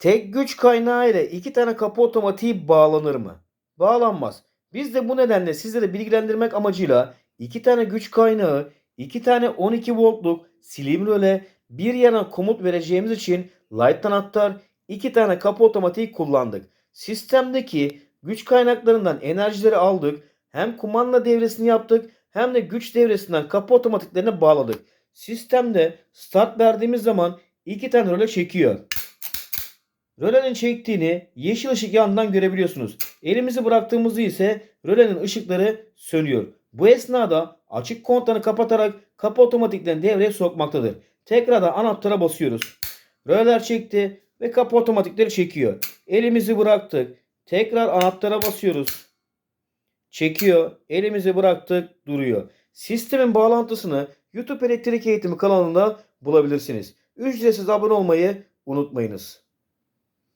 Tek güç kaynağı ile iki tane kapı otomatiği bağlanır mı? Bağlanmaz. Biz de bu nedenle sizleri bilgilendirmek amacıyla iki tane güç kaynağı, iki tane 12 voltluk slim röle, bir yana komut vereceğimiz için light anahtar, iki tane kapı otomatiği kullandık. Sistemdeki güç kaynaklarından enerjileri aldık. Hem kumanda devresini yaptık hem de güç devresinden kapı otomatiklerine bağladık. Sistemde start verdiğimiz zaman iki tane röle çekiyor. Rölenin çektiğini yeşil ışık yanından görebiliyorsunuz. Elimizi bıraktığımızda ise rölenin ışıkları sönüyor. Bu esnada açık kontağını kapatarak kapı otomatiklerini devreye sokmaktadır. Tekrardan anahtara basıyoruz. Röleler çekti ve kapı otomatikleri çekiyor. Elimizi bıraktık. Tekrar anahtara basıyoruz. Çekiyor. Elimizi bıraktık. Duruyor. Sistemin bağlantısını YouTube Elektrik Eğitimi kanalında bulabilirsiniz. Ücretsiz abone olmayı unutmayınız.